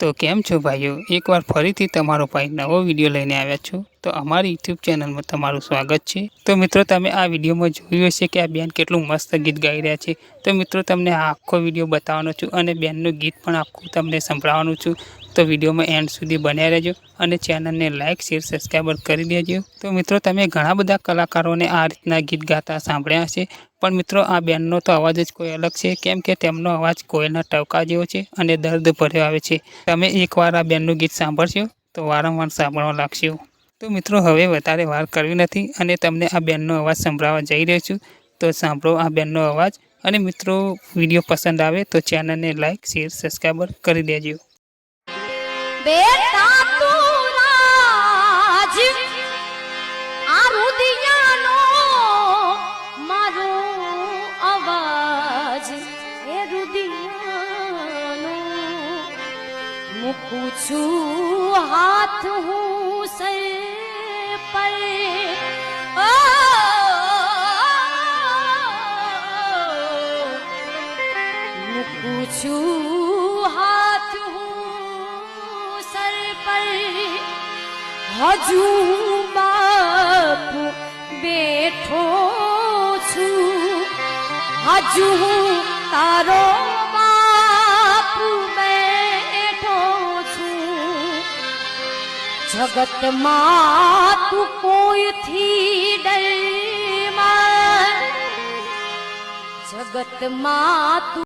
તું કેમ છો ભાઈઓ? એકવાર ફરીથી તમારો ભાઈ નવો વીડિયો લઈને આવ્યા છું તો અમારી યુટ્યુબ ચેનલમાં તમારું સ્વાગત છે. તો મિત્રો, તમે આ વિડીયોમાં જોયું હશે કે આ બેન કેટલું મસ્ત ગીત ગાઈ રહ્યા છે. તો મિત્રો, તમને આખો વીડિયો બતાવવાનો છું અને બેનનું ગીત પણ આખું તમને સંભળાવવાનું છું. તો વિડીયોમાં એન્ડ સુધી બન્યા રહેજો અને ચેનલને લાઇક શેર સબસ્ક્રાઈબર કરી દેજો. તો મિત્રો, તમે ઘણા બધા કલાકારોને આ રીતના ગીત ગાતા સાંભળ્યા હશે. પણ મિત્રો, આ બેનનો તો અવાજ જ કોઈ અલગ છે. કેમ કે તેમનો અવાજ કોઈના ટવકા જેવો છે અને દર્દ ભર્યો આવે છે. તમે એકવાર આ બેનનું ગીત સાંભળશો તો વારંવાર સાંભળવા લાગશો. તો મિત્રો, હવે વધારે વાર કરવી નથી અને તમને આ બેનનો અવાજ સંભળાવવા જઈ રહ્યો છું. તો સાંભળો આ બેનનો અવાજ. અને મિત્રો, વીડિયો પસંદ આવે તો ચેનલને લાઇક શેર સબસ્ક્રાઈબર કરી દેજો. બેટા આ રુદિયાનો મારું અવાજ. એ છું હાથ હું સર પર છું પર હજુ બાપુ બેઠો છું હજુ તારો બાપુ બેઠો છું જગતમાં તું કોઈથી ડરમાં જગતમાં તું